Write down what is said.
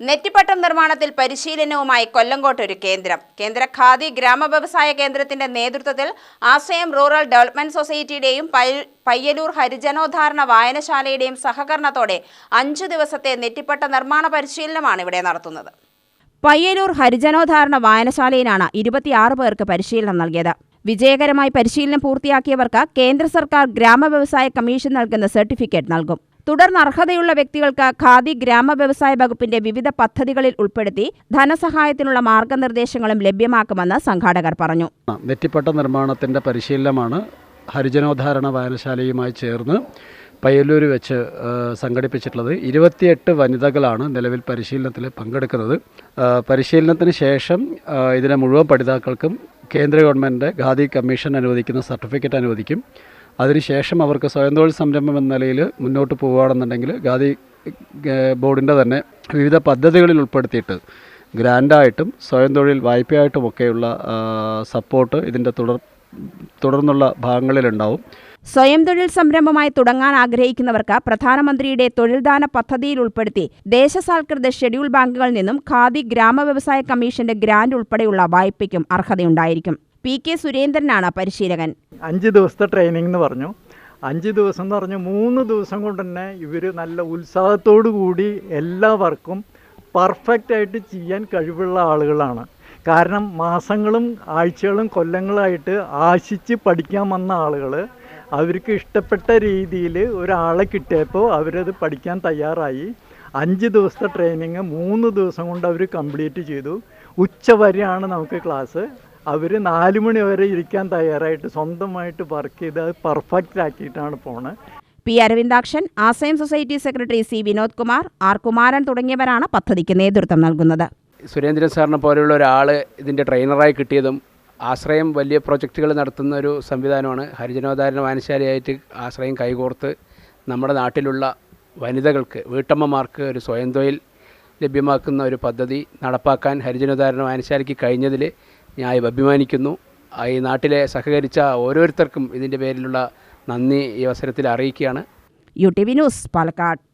നെറ്റിപ്പട്ടം നിർമ്മാണത്തിൽ പരിശീലനവുമായി കൊല്ലങ്കോട്ട് ഒരു കേന്ദ്രം. കേന്ദ്ര ഖാദി ഗ്രാമ വ്യവസായ കേന്ദ്രത്തിന്റെ നേതൃത്വത്തിൽ ആശ്രയം റൂറൽ ഡെവലപ്മെന്റ് സൊസൈറ്റിയുടെയും പയ്യലൂർ ഹരിജനോദ്ധാരണ വായനശാലയുടെയും സഹകരണത്തോടെ അഞ്ചു ദിവസത്തെ നെറ്റിപ്പട്ട നിർമ്മാണ പരിശീലനമാണ് ഇവിടെ നടത്തുന്നത്. പയ്യലൂർ ഹരിജനോദ്ധാരണ വായനശാലയിലാണ് ഇരുപത്തിയാറ് പേർക്ക് പരിശീലനം നൽകിയത്. വിജയകരമായി പരിശീലനം പൂർത്തിയാക്കിയവർക്ക് കേന്ദ്ര സർക്കാർ ഗ്രാമ വ്യവസായ കമ്മീഷൻ നൽകുന്ന സർട്ടിഫിക്കറ്റ് നൽകും. തുടർന്ന് അർഹതയുള്ള വ്യക്തികൾക്ക് ഖാദി ഗ്രാമ വ്യവസായ വകുപ്പിന്റെ വിവിധ പദ്ധതികളിൽ ഉൾപ്പെടുത്തി ധനസഹായത്തിനുള്ള മാർഗനിർദ്ദേശങ്ങളും ലഭ്യമാക്കുമെന്ന് സംഘാടകർ പറഞ്ഞു. നെറ്റിപ്പട്ട നിർമ്മാണത്തിന്റെ പരിശീലനമാണ് ഹരിജനോദ്ധാരണ വായനശാലയുമായി ചേർന്ന് പയ്യല്ലൂർ വെച്ച് സംഘടിപ്പിച്ചിട്ടുള്ളത്. ഇരുപത്തിയെട്ട് വനിതകളാണ് നിലവിൽ പരിശീലനത്തിൽ പങ്കെടുക്കുന്നത്. പരിശീലനത്തിന് ശേഷം ഇതിനെ മുഴുവൻ പഠിതാക്കൾക്കും കേന്ദ്ര ഗവൺമെന്റ് ഖാദി കമ്മീഷൻ അനുവദിക്കുന്ന സർട്ടിഫിക്കറ്റ് അനുവദിക്കും. അതിനുശേഷം അവർക്ക് സ്വയം തൊഴിൽ സംരംഭം എന്ന നിലയിൽ മുന്നോട്ട് പോവുകയാണെന്നുണ്ടെങ്കിൽ ഖാദി ബോർഡിന്റെ തന്നെ വിവിധ പദ്ധതികളിൽ ഉൾപ്പെടുത്തിയിട്ട് ഗ്രാൻഡായിട്ടും സ്വയം തൊഴിൽ വായ്പയായിട്ടുമൊക്കെയുള്ള സപ്പോർട്ട് ഇതിന്റെ തുടർ തുടർന്നുള്ള ഭാഗങ്ങളിലുണ്ടാവും. സ്വയം തൊഴിൽ സംരംഭമായി തുടങ്ങാൻ ആഗ്രഹിക്കുന്നവർക്ക് പ്രധാനമന്ത്രിയുടെ തൊഴിൽദാന പദ്ധതിയിൽ ഉൾപ്പെടുത്തി ദേശസാൽകൃത ഷെഡ്യൂൾ ബാങ്കുകളിൽ നിന്നും ഖാദി ഗ്രാമവ്യവസായ കമ്മീഷന്റെ ഗ്രാന്റ് ഉൾപ്പെടെയുള്ള വായ്പയ്ക്കും അർഹതയുണ്ടായിരിക്കും. പി കെ സുരേന്ദ്രനാണ് പരിശീലകൻ. അഞ്ച് ദിവസത്തെ ട്രെയിനിങ് എന്ന് പറഞ്ഞു. അഞ്ച് ദിവസം എന്ന് പറഞ്ഞു മൂന്ന് ദിവസം കൊണ്ട് തന്നെ ഇവർ നല്ല ഉത്സാഹത്തോടു കൂടി എല്ലാവർക്കും പെർഫെക്റ്റ് ആയിട്ട് ചെയ്യാൻ കഴിവുള്ള ആളുകളാണ്. കാരണം മാസങ്ങളും ആഴ്ചകളും കൊല്ലങ്ങളായിട്ട് ആശിച്ച് പഠിക്കാൻ വന്ന ആളുകൾ അവർക്ക് ഇഷ്ടപ്പെട്ട രീതിയിൽ ഒരാളെ കിട്ടിയപ്പോൾ അവരത് പഠിക്കാൻ തയ്യാറായി. അഞ്ച് ദിവസത്തെ ട്രെയിനിങ് മൂന്ന് ദിവസം കൊണ്ട് അവർ കംപ്ലീറ്റ് ചെയ്തു. ഉച്ച വരെയാണ് നമുക്ക് ക്ലാസ് അവർ നാല് മണി വരെ ഇരിക്കാൻ തയ്യാറായിട്ട് സ്വന്തമായിട്ട് വർക്ക് ചെയ്ത് അത് പെർഫെക്റ്റ് ആക്കിയിട്ടാണ് പോണത് P Aravindakshan ആസയം society secretary C Vinod Kumar R Kumaran തുടങ്ങിയവരാണ് പദ്ധതിക്ക് നേതൃത്വം നൽകുന്നത്. സുരേന്ദ്രൻ സാറിനെ പോലെയുള്ള ഒരാൾ ഇതിന്റെ ട്രെയിനറായി കിട്ടിയതും ആശ്രയം വലിയ പ്രൊജക്റ്റുകൾ നടത്തുന്ന ഒരു സംവിധാനമാണ്. ഹരിജനോദ്ധാരണ വായനശാലയായിട്ട് ആശ്രയം കൈകോർത്ത് നമ്മുടെ നാട്ടിലുള്ള വനിതകൾക്ക് വീട്ടമ്മമാർക്ക് ഒരു സ്വയം തൊഴിൽ ലഭ്യമാക്കുന്ന ഒരു പദ്ധതി നടപ്പാക്കാൻ ഹരിജനോദ്ധാരണ വായനശാലയ്ക്ക് കഴിഞ്ഞതിൽ ഞാൻ അഭിമാനിക്കുന്നു. ഈ നാട്ടിലെ സഹകരിച്ച ഓരോരുത്തർക്കും ഇതിന്റെ പേരിലുള്ള നന്ദി ഈ അവസരത്തിൽ അറിയിക്കുകയാണ്. U T V news Palakkad.